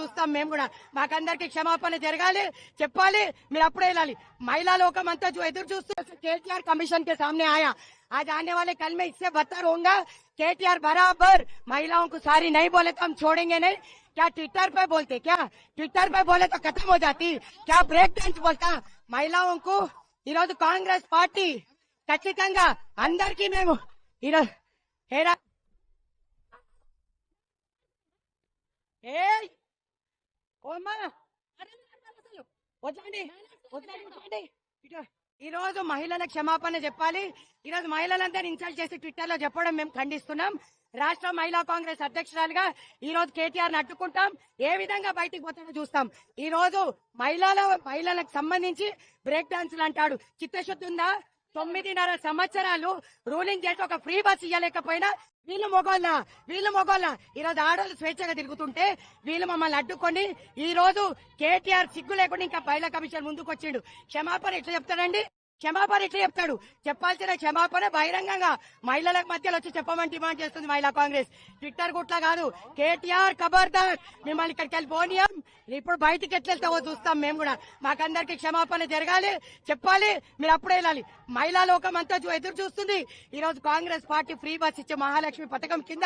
చూస్తాం మేము కూడా మాకందరికి క్షమాపణ జరగాలి చెప్పాలి మీరు అప్పుడే వెళ్ళాలి మహిళా లోకం అంతా చూ- ఎదురు చూస్తూ केटीआर कमीशन के सामने आया आज आने वाले कल में इससे बदतर होगा केटीआर बराबर महिलाओं को सारी नहीं बोले तो हम छोड़ेंगे नहीं क्या ट्विटर पे बोलते क्या ट्विटर पे बोले तो खत्म हो जाती क्या ब्रेक डांस बोलता महिलाओं को ఈరోజు కాంగ్రెస్ పార్టీ ఖచ్చితంగా అందరికీ మేము ఈరోజు వద్దండి వద్దండి ఈ రోజు క్షమాపణ చెప్పాలి. ఈ రోజు మహిళలందరూ ఇన్సల్ట్ చేసి ట్విట్టర్లో చెప్పడం మేము ఖండిస్తున్నాం. రాష్ట్ర మహిళా కాంగ్రెస్ అధ్యక్షురాలుగా ఈ రోజు కేటీఆర్ అడ్డుకుంటాం. ఏ విధంగా బయటికి పోతాడో చూస్తాం. ఈ రోజు మహిళల మహిళలకు సంబంధించి బ్రేక్ డాన్సులు అంటాడు. చిత్తశుద్ధి ఉందా? తొమ్మిదిన్నర సంవత్సరాలు రూలింగ్ చేసి ఒక ఫ్రీ బస్ ఇవ్వలేకపోయినా వీళ్ళు మొగోళ్ళ వీళ్ళు మొగోళ్ళ. ఈ రోజు ఆడవాళ్ళు స్వేచ్ఛగా తిరుగుతుంటే వీళ్ళు మమ్మల్ని అడ్డుకొని ఈ రోజు కేటీఆర్ సిగ్గు లేకుండా ఇంకా మహిళా కమిషన్ ముందుకు వచ్చిండు క్షమాపణ ఎట్లా చెప్తాడండి క్షమాపణ ఎట్లా చెప్తాడు. చెప్పాల్సిన క్షమాపణ బహిరంగంగా మహిళల మధ్యలో వచ్చి చెప్పమని డిమాండ్ చేస్తుంది మహిళా కాంగ్రెస్. ట్విట్టర్ గుట్లా కాదు కేటీఆర్ ఖబర్దార్ మిమ్మల్ని ఇక్కడికి వెళ్ళి పోనీయం. ఇప్పుడు బయటికి ఎట్లెళ్తావో చూస్తాం మేము కూడా. మాకందరికి క్షమాపణ జరగాలి చెప్పాలి మీరు అప్పుడే వెళ్ళాలి. మహిళా లోకం అంతా చూ- ఎదురు చూస్తుంది. ఈ రోజు కాంగ్రెస్ పార్టీ ఫ్రీ బస్ ఇచ్చే మహాలక్ష్మి పథకం కింద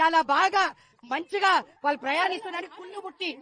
చాలా బాగా మంచిగా వాళ్ళు ప్రయాణిస్తున్నారు. కుళ్ళు పుట్టి.